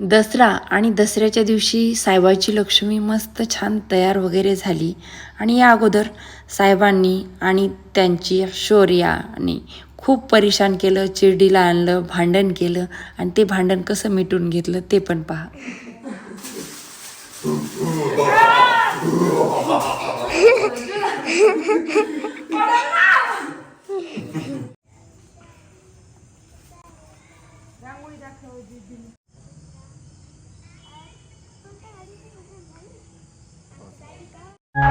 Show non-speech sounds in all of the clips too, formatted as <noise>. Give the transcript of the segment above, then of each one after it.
दसरा आणि दसऱ्याच्या दिवशी साहेबाची लक्ष्मी मस्त छान तयार वगैरे झाली. आणि या अगोदर साहेबांनी आणि त्यांची शौर्याने खूप परेशान केलं चिरडीला आणलं भांडण केलं आणि ते भांडण कसं मिटून घेतलं ते पण पहा. <laughs> हाय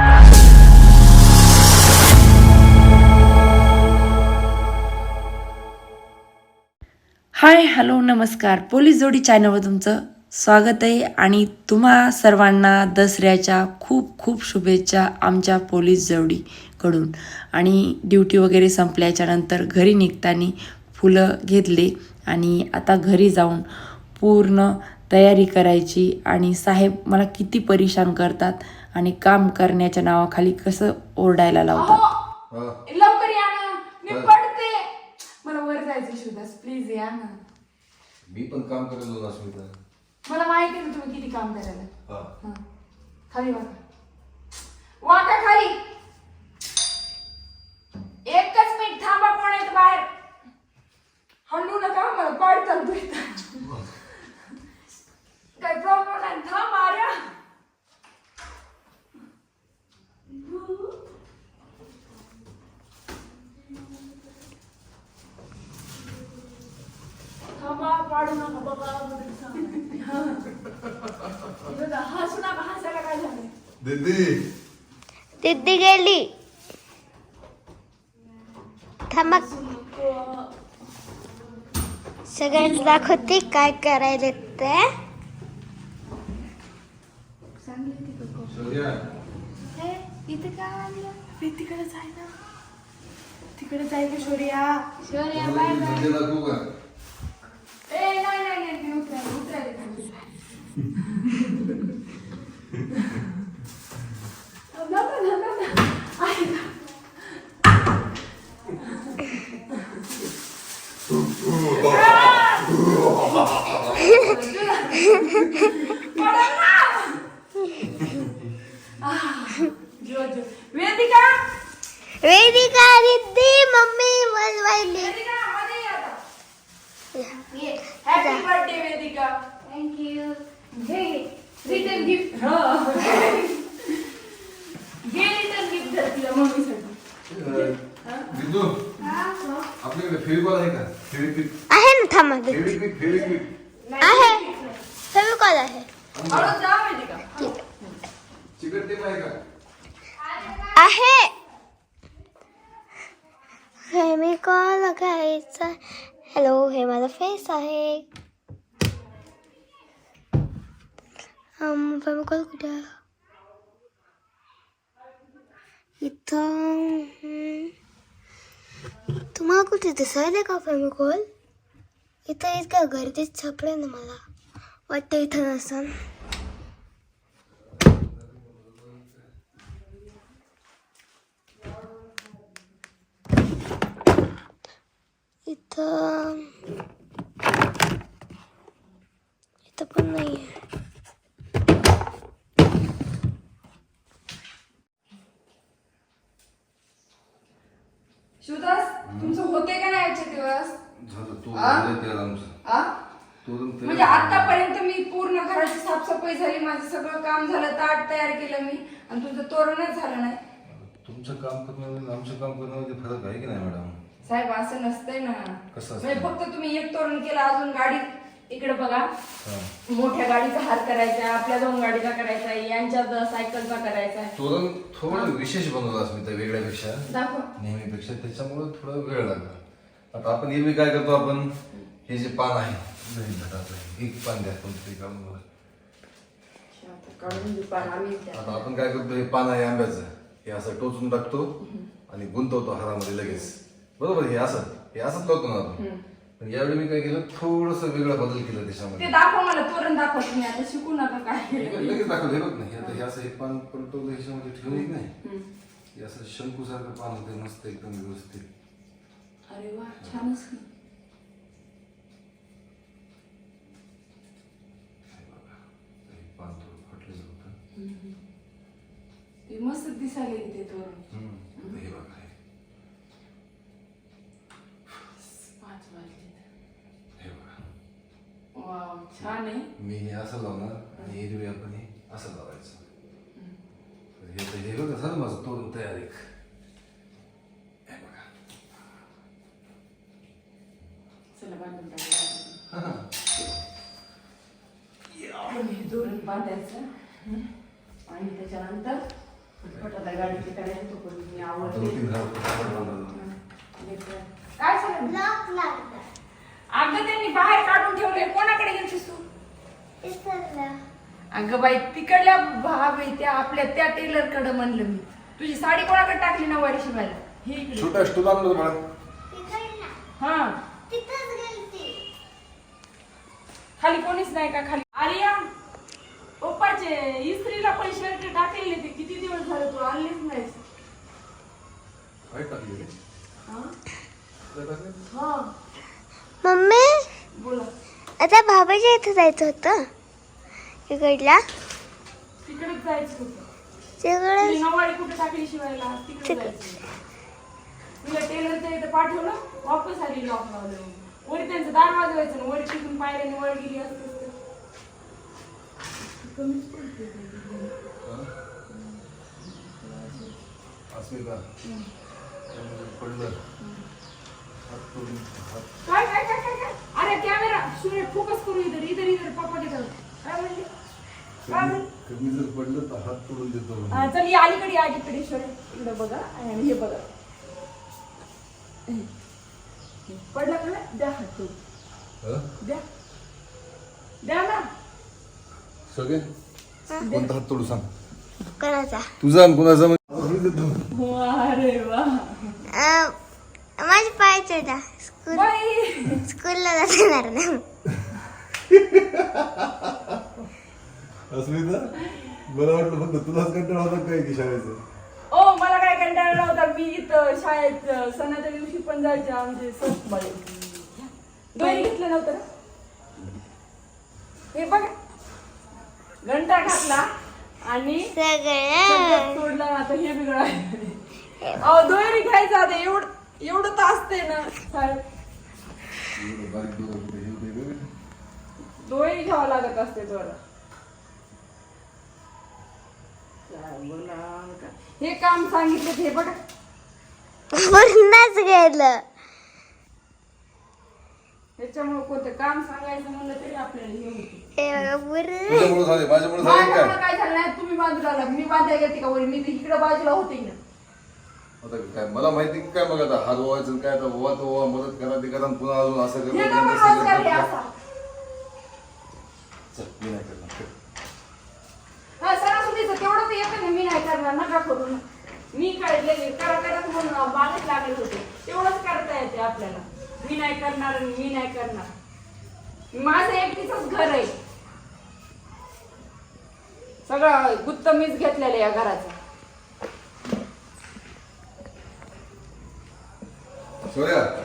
हॅलो नमस्कार. पोलीस जोडी चॅनलवर तुमचं स्वागत आहे आणि तुम्हा सर्वांना दसऱ्याच्या खूप खूप शुभेच्छा आमच्या पोलीस जोडीकडून. आणि ड्युटी वगैरे संपल्याच्या नंतर घरी निघताना फुलं घेतले आणि आता घरी जाऊन पूर्ण तयारी करायची. आणि साहेब मला किती परेशान करतात. आणि काम करण्याच्या नावाखाली कसं ओरडायला लावतात. लवकर या ना. मी पडते. मला वर जायचं शिवदास. प्लीज या ना. मी पण काम करायला ना स्मिता मला माहिती आहे ना तुम्ही किती काम करायला. हा. हा. खाली वाका. वाका खाली. एकच मिनिट थांबा कोण येत बाहेर? हल्लू नका मला पाडताल तुम्ही. काय <laughs> प्रॉब्लेम नाही थांब आर्या थांबा पाडू नका बाबा बघा, हसू नका हसायला काय झालं दीदी. दिदी गेली. थांबा. सगळ्यांना दाखवते काय करायला ते शौर्या इथे काय आणलं तिकडे जाय ना. तिकडे जायचं शौर्या शौर्या तुला बाय बाय. ए नाही नाही नाही मी उतरायला उतरायला नको, नको, नको. आहे का? पडल ना. आह, जो, जो. वेदिका वेदिका दिदी मम्मी बोलवायली वेदिका मध्ये ये आता happy birthday Vedika thank you घे रिटर्न गिफ्ट हो घे रिटर्न गिफ्ट दर तिला मम्मीसाठी दिदू आपल्याकडे फेविकॉल आहे का फेविक्विक आहे ना थांबा दीदी. फेविक्विक फेविक्विक आहे फेविकॉल आहे. हे मी कॉल चिकट फेमिकॉल घ्यायचा हॅलो हे माझा फेस आहे. फेमिकॉल कुठे इथं तुम्हाला कुठे दिसायला का फेमिकॉल इथं इतक्या गर्दीत छपले ना मला. वाटतं इथं नसन इथं इथं पण नाही आहे शिवदास तुमचं होते का नाही आजचे दिवस झालं तू आ? झालं त्याला आमचं आ तू अजून ते- म्हणजे आतापर्यंत मी पूर्ण घराची साफसफाई झाली माझं सगळं काम झालं ताट तयार केलं मी आणि तुझं तोरणच झालं नाही. तुमचं काम करणं आमचं काम करण्यामध्ये फरक आहे की नाही मॅडम? साहेब असं नसतंय ना. कसं असतं? म्हणजे फक्त तुम्ही एक तोरण केलं अजून गाडी इकडे बघा. हा. मोठ्या गाडीचा हार करायचा आपल्या दोन गाडीचा करायचा यांच्या सायकलचा करायचा. तोरण थोडं विशेष बनवलं अस्मिता वेगळ्यापेक्षा. दाखव. नेहमीपेक्षा त्याच्यामुळे थोडा वेळ लागला. आता आपण नेहमी काय करतो आपण? हे जे पान आहे दही एक पान द्या कोणतरी. आता काढून देऊ पान आम्ही त्या- आता आपण काय करतो हे पान आहे आंब्याचं हे असं टोचून टाकतो आणि गुंतवतो हारामध्ये लगेच. बरोबर हे असं हे असंच लावतो ना आपण. पण यावेळी मी काय केलं थोडस वेगळा बदल केला त्याच्यामध्ये ते दाखव मला तोरण दाखव तुम्ही आता शिकू नका काय. हे बघ, लगेच दाखवलं हे बघ नाही आता हे असं एक पान पलटवलं ह्याच्यामध्ये ठेवून नाही. हे असं शंकूसारखं पान होते मस्त एकदम व्यवस्थित. अरे वा छानच की. दिसायला ते तोरण. हम्म. हे बघा हे. पाच वाजले हे बघा. वाव छान आहे. मी हे असं लावणार आणि एरवी आपण हे असं लावायचं. तर हे तर हे बघा झालं माझं तोडून तयार एक. हे बघा. चला बांधून टाकूया. आपण हे दोन बांधायचं. हं. पटपट गाडीची करायची मी आवडते. काय झालं? लागला अगं त्यांनी बाहेर काढून ठेवले कोणाकडे गेलतीस तू? अगं बाई तिकडल्या भाव आहे त्या आपल्या त्या टेलरकडे म्हणलं मी. तुझी साडी कोणाकडे टाकली नऊवारी शिवायला? हे इकडे. छोटा हा. खाली कोणीच नाही का? खाली आर्या! पप्पाचे इस्त्रीला पैसे टाकलेले ते किती दिवस झाले तू आणलेच नाहीस? काय? हा? हा. मम्मी? बोला. आता भावाच्या इथं जायचं होतं. इकडला. तिकडेच जायचं होतं. तिकडे तुझी कुठे टाकली शिवायला? तिकडे जायचं तुला टेलरच्या इथं पाठवलं? वापस आली लॉक लावलं वरी त्यांचं दार वाजवायचं ना वरी तिथून पायऱ्याने वर गेली असते. कमीच पडते. अस्मिता त्यामुळे पडलं. तोडून काय काय काय काय काय? अरे कॅमेरा. सूर्य फोकस करू इधर इधर इधर पप्पा तिथं काय म्हणले? काय म्हणले? कमी जर पडलं तर हात तोडून देतो चल या अलीकडे या अलीकडे ईश्वर. इकडे बघा आणि हे बघा. पडला का? द्या हात तोड हं? द्या. द्या ना. सगळे? कोणता हात तोडू सांग. कोणाचा? तुझा आणि कुणाचा म्हणजे? अरे वा. अं, माझे पाय चढा स्कूल बाई. स्कूलला जाणार ना. अस्मिता मला वाटलं फक्त तुलाच कंटाळा होता काय की शाळेचं? ओ मला काय कंटाळा होता? मी इथं शाळेत अं, सणाच्या दिवशी पण जायचे आमचे सण दोन्ही घेतलं नव्हतं ना? हे बघा. घंटा घातला आणि सगळं. सोडलं ना आता हे बिघड अहो दोरी घ्यायचं आता. एवढं एवढं तर असते ना साहेब. हे. दोरी घ्यावं लागत असते दोरा. हे काम सांगितलं ते हे बघा. पूर्णच गेलं. त्याच्यामुळे कोणतं काम सांगायचं म्हणलं तरी आपल्याला हे होतं. तुझ्यामुळे झाले माझ्यामुळे झाले माझ्यामुळे काय? काय झालं नाही तुम्ही बाजूला आला. मी बांधायला गेलते का वरी? मी इकडे बाजूला होते ना आता काय मला माहिती की काय मग आता हात आणि काय आता ओवा तो ओवा मदत करा ते करा आणि पुन्हा अजून असं हे करा. चल, मी नाही करणार. हा सणासुदीचं तेवढं तर येतं ना मी नाही करणार. नका करू ना मी काय लगे करा करत म्हणून बागच लागत होते. तेवढंच करता येते आपल्याला. मी नाही करणार आणि मी नाही करणार. माझं एकटीच घर आहे. सगळं गुत्त मीच घेतलेलं या घराचं.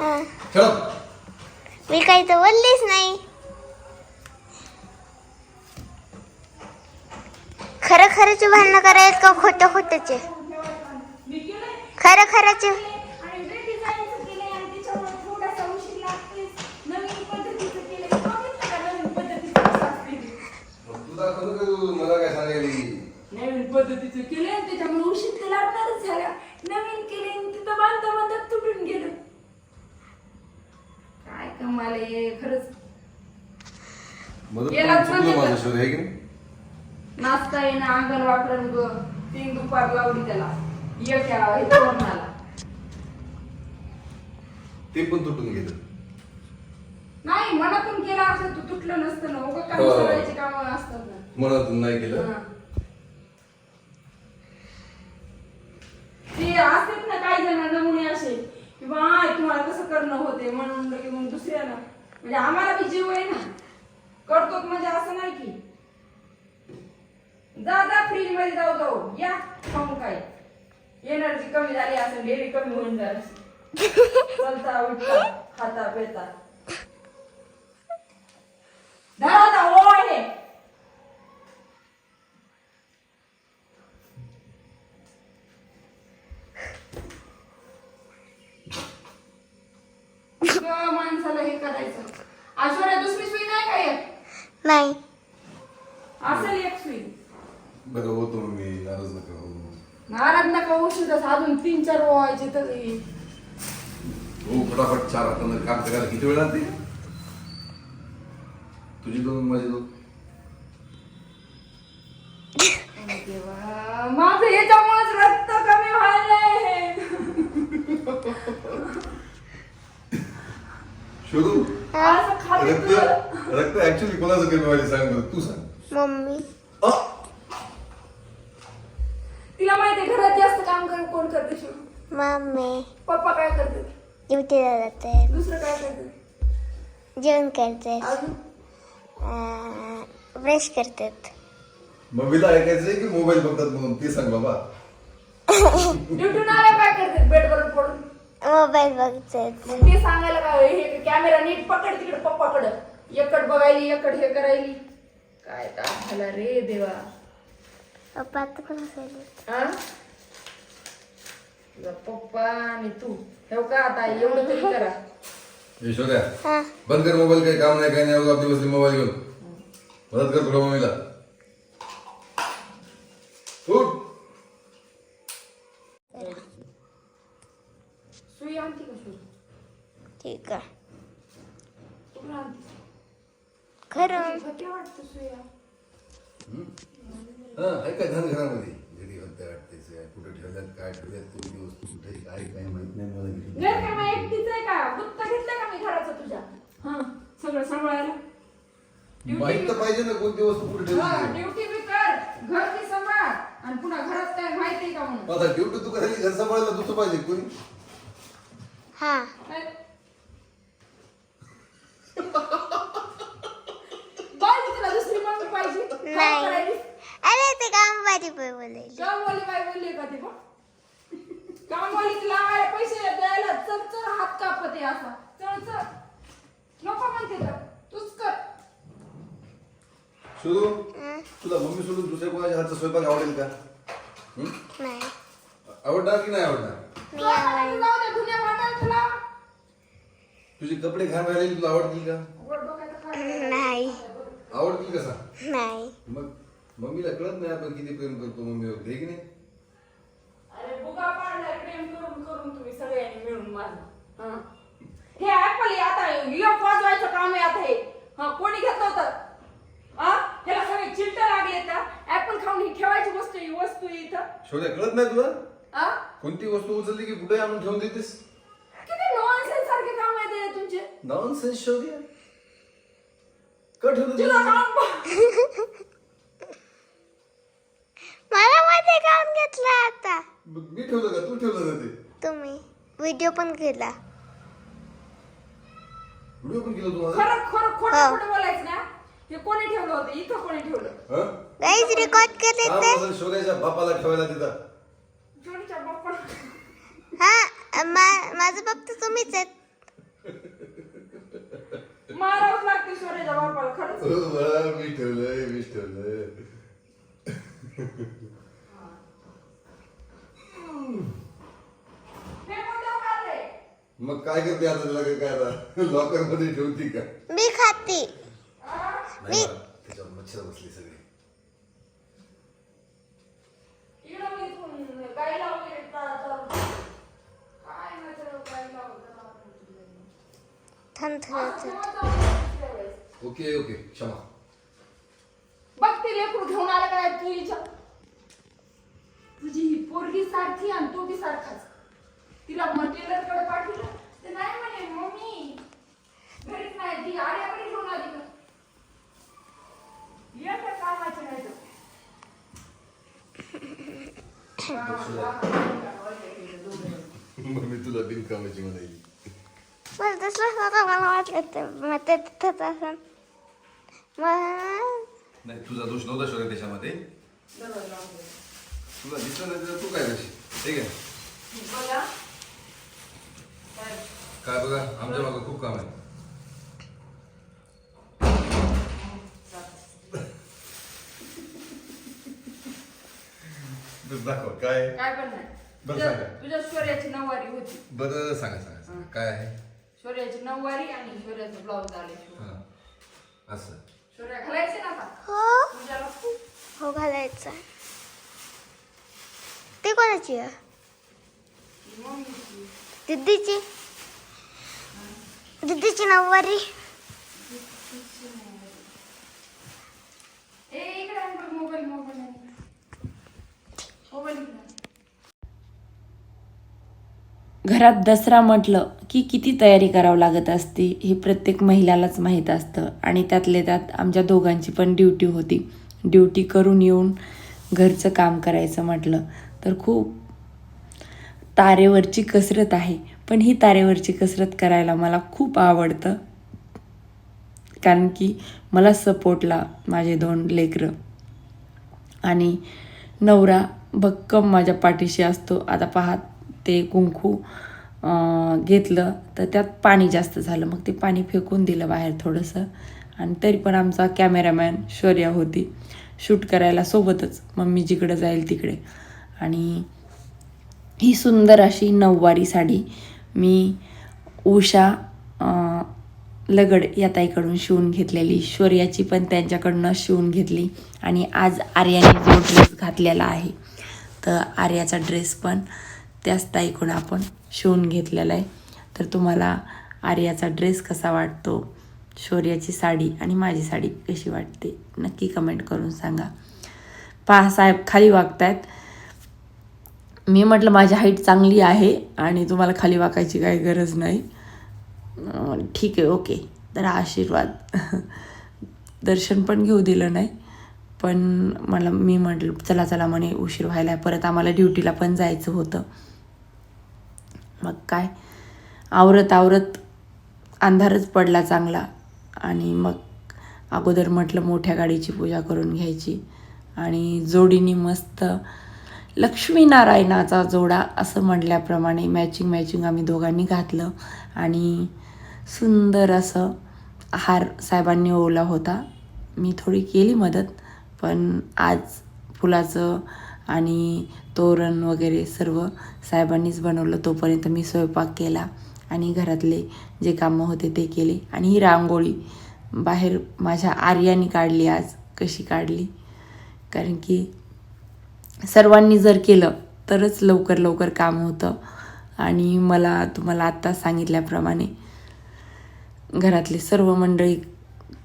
हा. मी काही तर बोललीच नाही. खरं खरंचे भांडणं करायत का खोटं खोटंचे खरं खरंचे करू मला काय सांगायली नवीन पद्धतीचं केलंय त्याच्यामुळे उशीर तर लागणारच झाला. नवीन केले तिथं बांधता बांधता तुटून गेलं. काय कमाल आहे खरंच. मदत गेला करून चुकलं माझं तर. शोर आहे की नाही? नाचता येणं अंगण वाकडं ग तीन दुपार लावली त्याला. एक या- हे तोरणाला ते पण तुटून गेलं. नाही मनातून केला असं तू तुटलं नसतं ना उगाच काही हो. सगळ्याची कामं असतात ना. मनातून नाही केलं. ते असतात ना काही जण नमुने असे की बा "आय, तुम्हाला कसं करणं होते म्हणून लगे मग दुसऱ्याला. म्हणजे आम्हाला बी जीव आहे ना. करतो म्हणजे असं नाही की. जा जा फ्रीजमध्ये जाऊ जाऊ. या खाऊन काय एनर्जी कमी झाली असेल डेली कमी होऊन जाईल. <laughs> चलता उठता खाता पिता धरा ओ आहे नाही असेल एक सुई बरं होतो मग मी नाराज नका हो नाराज नका औषध अजून तीन चार व्हायचे तरी हो फटाफट चार हातानं काम करायला किती वेळ लागते? तुझी दोन माझी दोन. देवा, माझं याच्यामुळेच रक्त कमी व्हायलंय. शोधू असं खाली रक्त तुझं- रक्त ऍक्च्युली कोणाचं कमी व्हायला सांग बरं तू सांग. मम्मी. मम्मी पप्पा काय करते ड्युटीला जाते. दुसरं काय करते जेवण करते. अजून? ब्रश करतात. मम्मीला ऐकायचंय की मोबाईल बघतात म्हणून? ते सांग बाबा. ड्युटीन आल्या काय करते बेडवर पडून? मोबाईल बघतात. मग ते सांगायला काय हे कॅमेरा नीट पकड तिकडे पप्पाकडं. एकड बघायली एकड हे करायली. काय ताप झाला रे देवा. पप्पा आता पण असायला हा तुझा पप्पा आणि तू ठेव का आता? एवढं तरी करा. यशोद्या हा. बंद कर मोबाईल काही काम नाही काही नाही. बसली मोबाईल घेऊन. मदत कर थोडं मम्मीला उठ सुई आणती का सुई ठीक आहे कुठून आणती खरं किती वाटतं सुया हा ऐका धन घरामध्ये घरी होत्या वाटतेच आहे. कुठं ठेवल्यात काय ठेवल्यात कोणती वस्तू कुठे आहे, काय काय माहीत नाही मला घरी. घर काय मग एकटीच आहे का गुत्त घेतलंय का मी घराचं तुझ्या हा सगळं सांभाळायला माहीत तर पाहिजे ना कोणती वस्तू कुठे हा, ठेवली ड्युटी बी कर घर बी सांभाळ आणि पुन्हा घरात काय माहिती आहे का म्हणून आता ड्युटी तू करायची घर सांभाळायला दुसरं पाहिजे कोणी? हा? पाहिजे तुला दुसरी मम्मी पाहिजे? करायली? अरे ते बोलायली. कामवाली बाई बोलली का ते पण कामवाली तिला पैसे द्यायला चल चल हात कापते असा. चल चल. नको म्हणते तर. तूच कर. शोधू तुला मम्मी सोडून दुसऱ्या कोणाच्या हातचा स्वयंपाक आवडेल का? हं? नाही. आवडणार की नाही आवडणार? तुझे कपडे घाण राहिलेले तुला आवडतील का? नाही. आवडतील का सांग नाही. मग मम्मीला कळत नाही आपण किती प्रेम करतो मम्मीवर हे की नाही? अरे बुगा पाडलाय प्रेम करून करून तुम्ही सगळ्यांनी मिळून माझं. हं. हे ऍपल आता वाजवायचं काम आहे आता हे. हा कोणी घेतलं होतं? हा? ह्याला सगळे चिलट लागले का ऍपल खाऊन ही ठेवायची वस्तू ही वस्तू आहे इथं. शोध्या कळत नाही तुला? कोणती वस्तू उचलली की कुठे आणून ठेवून देतेस? किती नॉनसेन्स सारखे काम आहे ते तुमचे. नॉन सेन्स शोध्या का ठेवलं तुला ते? काम मला मध्ये काम घेतलं आता? मग मी ठेवलं का? तू ठेवलं ना ते? तुम्ही. व्हिडिओ पण केला. व्हिडिओ पण केलं तुम्हाला? खरं खरं हा. खोटं खोटं बोलायचं ना? हे कोणी ठेवलं होतं? इथं कोणी ठेवलं? हं? गाईज रेकॉर्ड केले काम ते? असेल शोधायच्या बापाला ठेवायला तिथं. माझं फक्त तुम्हीच आहेत. मारावंच लागते सोन्याच्या बाप्पाला खरंच. हो, मी ठेवलंय मी ठेवलंय. हे रे मग काय करते आता त्याला काय आता? लॉकरमध्ये ठेवती का? मी खाती. नाही बाळा, त्याच्यावर मच्छर बसली सगळी इकडं मी इथून गाईला वगैरे चा- चालू. काय नाही तर गाईला वगैरे ओके ओके क्षमा. बघ ते लेकरू घेऊन आलं काय तू हिच्या तुझी ही पोरगी सारखी आणि तू बी सारखाच. तिला टेलरकडे पाठवलं. ते नाही म्हणे मम्मी घरीच नाही ती घेऊन आली का? ये काय कामाचे नाही तर. <coughs> मग मी तुला बिनकामाची म्हणाली. मला तसलं स्वतः मला वाटलं तर मग ते तिथंच असं मग नाही तुझा दोष नव्हता शोधा त्याच्यामध्ये तुला दिसलं नाही तर तू काय कशी ठीक आहे काय बघा आमच्या मागं खूप काम आहे दाखव काय काय पण नाही बरं तुझ्या- सांगा. तुझ्या शौर्याची नऊवारी होती बरं सांगा सांगा सांगा काय आहे शौर्याची नऊवारी आणि शौर्याचं ब्लाऊज आले हा. असं. शौर्या घालाय हो. घालायचं. ते कोणाची आहे? दिदीची. दिदीची नऊवारी. ए इकडे आण बघ मोबाईल मोबाईल मोबाईल इकडे आण. घरात दसरा म्हटलं की किती तयारी करावं लागत असते हे प्रत्येक महिलालाच माहीत असतं. आणि त्यातले त्यात आमच्या दोघांची पण ड्युटी होती. ड्युटी करून येऊन घरचं काम करायचं म्हटलं तर खूप तारेवरची कसरत आहे. पण ही तारेवरची कसरत करायला मला खूप आवडतं. कारण की मला सपोर्टला माझे दोन लेकरं आणि नवरा भक्कम माझ्या पाठीशी असतो. आता पहा ते कुंकू घेतलं तर त्यात पाणी जास्त झालं. मग ते पाणी फेकून दिलं बाहेर थोडंसं. आणि तरी पण आमचा कॅमेरामॅन शौर्या होती. शूट करायला सोबतच. मम्मी जिकडं जाईल तिकडे. आणि ही सुंदर अशी नऊवारी साडी मी उषा लगड या ताईकडून शिवून घेतलेली. शौर्याची पण त्यांच्याकडनं शिवून घेतली. आणि आज आर्याने जो ड्रेस घातलेला आहे तर आर्याचा ड्रेस पण त्याच ताईकडून आपण शिवून घेतलेला आहे तर तुम्हाला आर्याचा ड्रेस कसा वाटतो? शौर्याची साडी आणि माझी साडी कशी वाटते? नक्की कमेंट करून सांगा. पहा साहेब खाली वागतायत. मी म्हटलं माझी हाईट चांगली आहे आणि तुम्हाला खाली वाकायची काही गरज नाही. ठीक आहे ओके तर आशीर्वाद. <laughs> दर्शन पण घेऊ दिलं नाही. पण मला मी म्हटलं चला चला म्हणे उशीर व्हायला आहे. परत आम्हाला ड्युटीला पण जायचं होतं. मग काय? आवरत आवरत अंधारच पडला चांगला. आणि मग अगोदर म्हटलं मोठ्या गाडीची पूजा करून घ्यायची. आणि जोडीने मस्त लक्ष्मीनारायणाचा जोडा असं म्हटल्याप्रमाणे मॅचिंग मॅचिंग आम्ही दोघांनी घातलं. आणि सुंदर असं हार साहेबांनी ओवला होता. मी थोडी केली मदत पण आज फुलाचं आणि तोरण वगैरे सर्व साहेबांनीच बनवलं. तोपर्यंत मी स्वयंपाक केला आणि घरातले जे कामं होते ते केले. आणि ही रांगोळी बाहेर माझ्या आर्याने काढली आज कशी काढली? कारण की सर्वांनी जर केलं तरच लवकर लवकर काम होतं. आणि मला तुम्हाला आत्ता सांगितल्याप्रमाणे घरातले सर्व मंडळी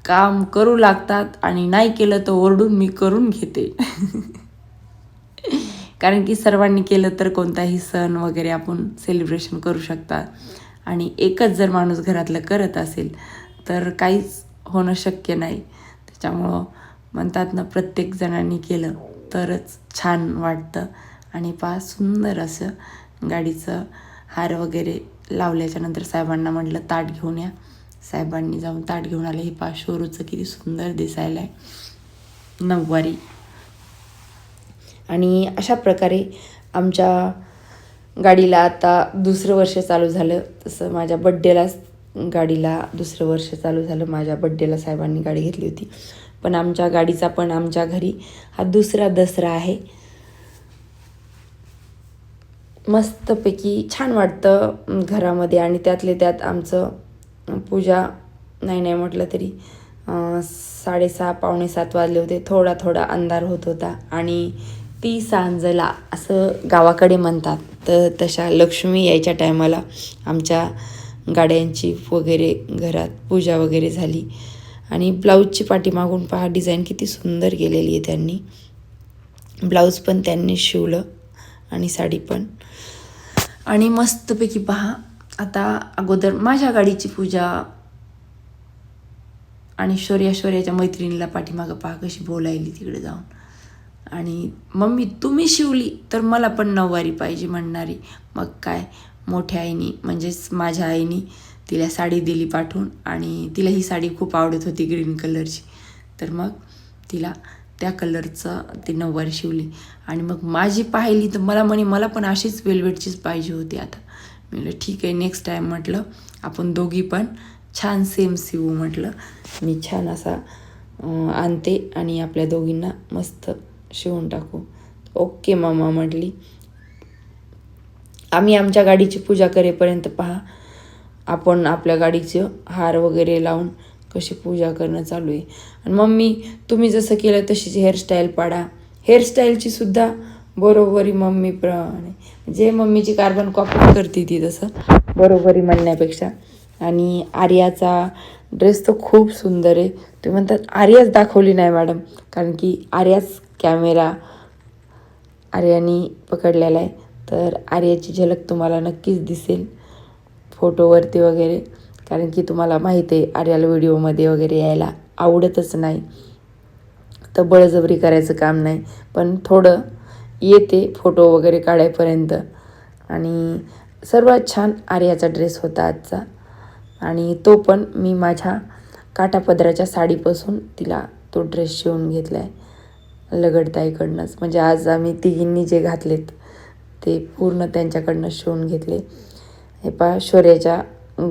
काम करू लागतात आणि नाही केलं तर ओरडून मी करून घेते. <laughs> कारण की सर्वांनी केलं तर कोणताही सण वगैरे आपण सेलिब्रेशन करू शकता. आणि एकच जर माणूस घरातलं करत असेल तर काहीच होणं शक्य नाही. त्याच्यामुळं म्हणतात ना प्रत्येक जणांनी केलं तरच छान वाटतं. आणि पा सुंदर असं गाडीचं हार वगैरे लावल्याच्या नंतर साहेबांना म्हटलं ताट घेऊन या. साहेबांनी जाऊन ताट घेऊन आले. हे पा शोरूचं किती सुंदर दिसायला आहे नऊवारी. आणि अशा प्रकारे आमच्या गाडीला आता दुसरं वर्ष चालू झालं. तसं माझ्या बड्डेलाच गाडीला दुसरं वर्ष चालू झालं. माझ्या बड्डेला साहेबांनी गाडी घेतली होती. पण आमच्या गाडीचा पण आमच्या घरी हा दुसरा दसरा आहे. मस्तपैकी छान वाटतं घरामध्ये आणि त्यातले त्यात आमचं पूजा नाही नाही म्हटलं तरी साडेसहा पावणे सात वाजले होते. थोडा थोडा अंधार होत होता आणि ती सांजला असं गावाकडे म्हणतात. तर तशा लक्ष्मी यायच्या टायमाला आमच्या गाड्यांची वगैरे घरात पूजा वगैरे झाली. आणि ब्लाऊजची पाठीमागून पहा डिझाईन किती सुंदर केलेली आहे त्यांनी. ब्लाऊज पण त्यांनी शिवलं आणि साडी पण. आणि मस्तपैकी पहा आता अगोदर माझ्या गाडीची पूजा आणि शौर्या शौर्याच्या मैत्रिणीला पाठीमागं पहा कशी बोलायली तिकडे जाऊन. आणि मम्मी तुम्ही शिवली तर मला पण नऊवारी पाहिजे म्हणणारी. मग काय? मोठ्या आईनी म्हणजेच माझ्या आईनी तिला साडी दिली पाठवून आणि तिला ही साडी खूप आवडत होती ग्रीन कलरची. तर मग तिला त्या कलरचं ती नऊवारी शिवली. आणि मग माझी पाहिली तर मला म्हणे मला पण अशीच वेलवेटचीच पाहिजे होती आता. मी म्हटलं ठीक आहे नेक्स्ट टाईम म्हटलं आपण दोघी पण छान सेम शिवू म्हटलं. मी छान असा आणते आणि आपल्या दोघींना मस्त शिवून टाकू. ओके मामा म्हटली. आम्ही आमच्या गाडीची पूजा करेपर्यंत पहा. आपण आपल्या गाडीचं हार वगैरे लावून कशी पूजा करणं चालू आहे. आणि मम्मी तुम्ही जसं केलं तशीच हेअरस्टाईल पाडा. हेअरस्टाईलची सुद्धा बरोबरी मम्मी प्रमाणे म्हणजे जे मम्मीची कार्बन कॉपी करते ती तसं बरोबरी म्हणण्यापेक्षा. आणि आर्याचा ड्रेस तर खूप सुंदर आहे. तुम्ही म्हणतात आर्याच दाखवली नाही मॅडम कारण की आर्याच कॅमेरा आर्यानी पकडलेला आहे. तर आर्याची झलक तुम्हाला नक्कीच दिसेल. फोटोवरती वगैरे. कारण की तुम्हाला माहिती आहे आर्याला व्हिडिओमध्ये वगैरे यायला आवडतच नाही. तर बळजबरी करायचं काम नाही. पण थोडं येते फोटो वगैरे काढायपर्यंत. आणि सर्वात छान आर्याचा ड्रेस होता आजचा. आणि तो पण मी माझ्या काटापदराच्या साडीपासून तिला तो ड्रेस शिवून घेतला आहे लगडताईकडनंच. म्हणजे आज आम्ही तिघींनी जे घातलेत ते पूर्ण त्यांच्याकडनं शिवून घेतले. हे पा शौर्याच्या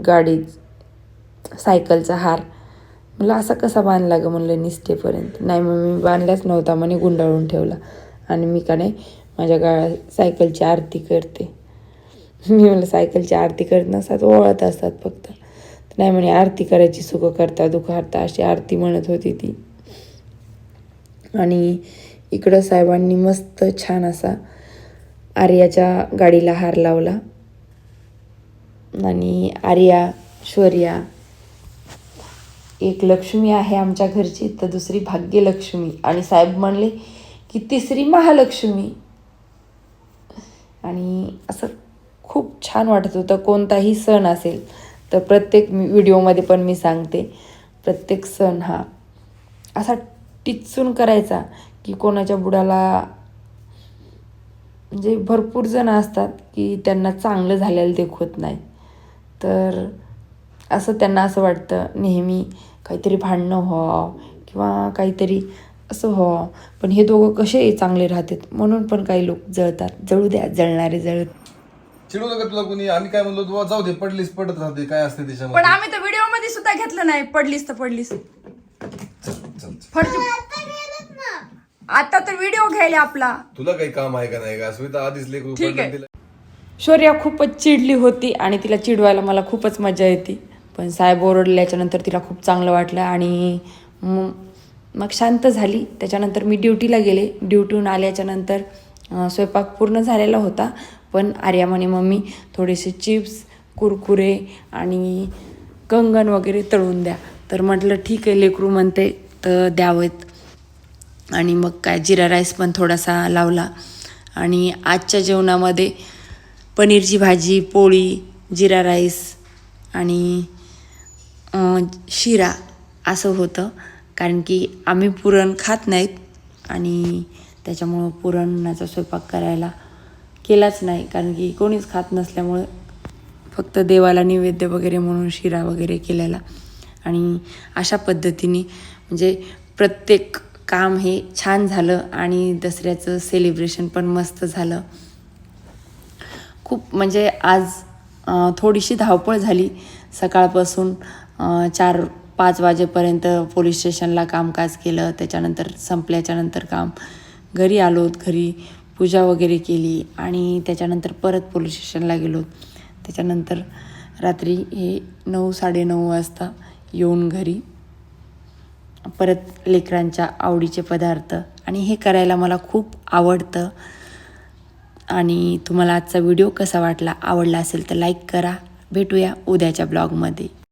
गाडी सायकलचा हार. मला असा कसा बांधला गं? म्हणलं निष्ठेपर्यंत नाही मग मी बांधलाच नव्हता म्हणे गुंडाळून ठेवला. आणि मी का नाही माझ्या गा सायकलची आरती करते. मी म्हणलं सायकलची आरती करत नसतात ओळत असतात फक्त. नाही म्हणे आरती करायची सुख करता दुखारता अशी आरती म्हणत होती ती. आणि इकडं साहेबांनी मस्त छान असा आर्याच्या गाडीला हार लावला. आणि आर्या शौर्या एक लक्ष्मी आहे आमच्या घरची तर दुसरी भाग्यलक्ष्मी. आणि साहेब म्हणले की तिसरी महालक्ष्मी. आणि असं खूप छान वाटत होतं कोणताही सण असेल तर प्रत्येक व्हिडिओमध्ये पण मी सांगते प्रत्येक सण हा असा टिचून करायचा की कोणाच्या बुडाला म्हणजे भरपूर जण असतात की त्यांना चांगलं झालेलं देखवत नाही. तर असं त्यांना असं वाटतं नेहमी काहीतरी भांडणं व्हावं किंवा काहीतरी असं व्हावं. पण हे दोघं कसे चांगले राहतात म्हणून पण काही लोक जळतात. जळू द्या जळणारे जळत. चिडवलं का तुला कोणी. आम्ही काय म्हणलो तुला जाऊ दे पडलीस पडत राहते काय असते पण त्याच्यामध्ये आम्ही तर व्हिडिओमध्ये सुद्धा घेतलं नाही. पडलीस तर पडलीस. आता तर व्हिडिओ घ्यायला आपला. तुला काही काम आहे का नाही का? स्मिता आधीच लेकरू ठीक आहे. तिला. शौर्या खूपच चिडली होती आणि तिला चिडवायला मला खूपच मजा येते. पण साहेब ओरडल्याच्यानंतर तिला खूप चांगलं वाटलं आणि मग शांत झाली. त्याच्यानंतर मी ड्युटीला गेले. ड्युटीहून आल्याच्यानंतर स्वयंपाक पूर्ण झालेला होता. पण आर्या म्हणे मम्मी थोडेसे चिप्स कुरकुरे आणि कंगन वगैरे तळून द्या. तर म्हटलं ठीक आहे लेकरू म्हणते द्यावेत. आणि मग काय जिरा राईस पण थोडासा लावला. आणि आजच्या जेवणामध्ये पनीरची भाजी पोळी जिरा राईस आणि शिरा असं होतं. कारण की आम्ही पुरण खात नाहीत आणि त्याच्यामुळं पुरणाचा स्वयंपाक करायला केलाच नाही. कारण की कोणीच खात नसल्यामुळं फक्त देवाला नैवेद्य वगैरे म्हणून शिरा वगैरे केलेला. आणि अशा पद्धतीने म्हणजे प्रत्येक काम हे छान झालं आणि दसऱ्याचं सेलिब्रेशन पण मस्त झालं. खूप म्हणजे आज थोडीशी धावपळ झाली. सकाळपासून चार पाच वाजेपर्यंत पोलीस स्टेशनला कामकाज केलं. त्याच्यानंतर संपल्याच्यानंतर काम. घरी आलोत घरी पूजा वगैरे केली आणि त्याच्यानंतर परत पोलीस स्टेशनला गेलो. त्याच्यानंतर रात्री हे नऊ साडेनऊ वाजता येऊन घरी. परत लेकरांच्या आवडीचे पदार्थ. आणि हे करायला मला खूप आवडतं. आणि तुम्हाला आजचा व्हिडिओ कसा वाटला आवडला असेल तर लाईक करा. भेटूया उद्याच्या ब्लॉगमध्ये